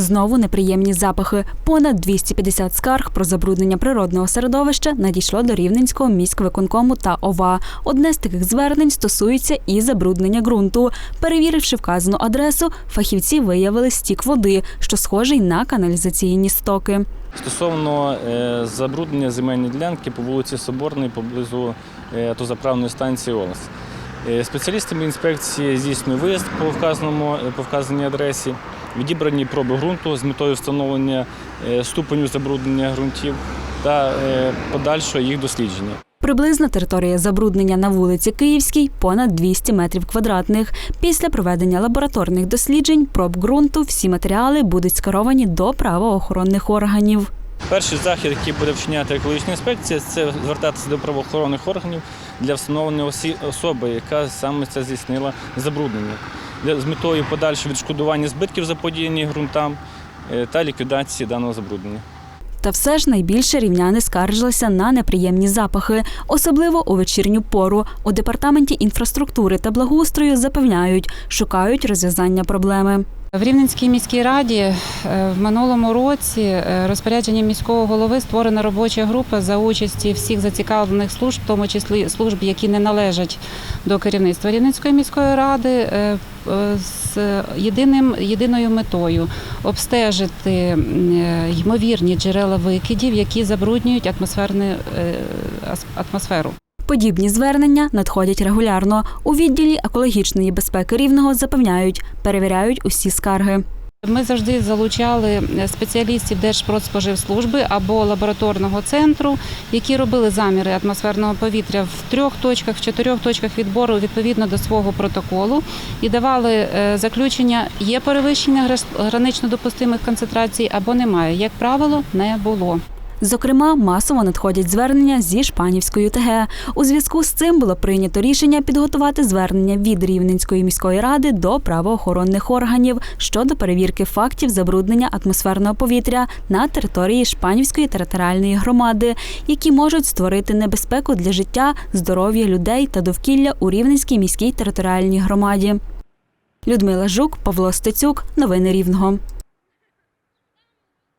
Знову неприємні запахи. Понад 250 скарг про забруднення природного середовища надійшло до Рівненського міськвиконкому та ОВА. Одне з таких звернень стосується і забруднення ґрунту. Перевіривши вказану адресу, фахівці виявили стік води, що схожий на каналізаційні стоки. Стосовно е, забруднення земельної ділянки по вулиці Соборної поблизу е, автозаправної станції ОЛАС. Е, Спеціалістами інспекції здійснює виїзд по вказаному по вказаній адресі, відібрані проби ґрунту з метою встановлення е, ступеню забруднення ґрунтів та е, подальшого їх дослідження. Приблизна територія забруднення на вулиці Київській понад 200 метрів квадратних. Після проведення лабораторних досліджень проб ґрунту всі матеріали будуть скеровані до правоохоронних органів. Перший захід, який буде вчиняти екологічна інспекція, це звертатися до правоохоронних органів для встановлення особи, яка саме це здійснила забруднення, з метою подальшого відшкодування збитків заподіяні ґрунтам е, та ліквідації даного забруднення. Та все ж найбільше рівняни скаржилися на неприємні запахи, особливо у вечірню пору. У департаменті інфраструктури та благоустрою запевняють, шукають розв'язання проблеми. В Рівненській міській раді е, в минулому році е, розпорядженням міського голови створена робоча група за участі всіх зацікавлених служб, в тому числі служб, які не належать до керівництва Рівненської міської ради, е, з єдиним єдиною метою обстежити ймовірні джерела викидів, які забруднюють атмосферне ас- атмосферу. Подібні звернення надходять регулярно. У відділі екологічної безпеки рівного запевняють, перевіряють усі скарги. Ми завжди залучали спеціалістів Держпродспоживслужби або лабораторного центру, які робили заміри атмосферного повітря в трьох точках, в чотирьох точках відбору відповідно до свого протоколу і давали е, заключення, є перевищення гранично допустимих концентрацій або немає. Як правило, не було. Зокрема, масово надходять звернення зі Шпанівської ТГ. У зв'язку з цим було прийнято рішення підготувати звернення від Рівненської міської ради до правоохоронних органів щодо перевірки фактів забруднення атмосферного повітря на території Шпанівської територіальної громади, які можуть створити небезпеку для життя, здоров'я людей та довкілля у Рівненській міській територіальній громаді. Людмила Жук, Павло Стецюк. Новини Рівного.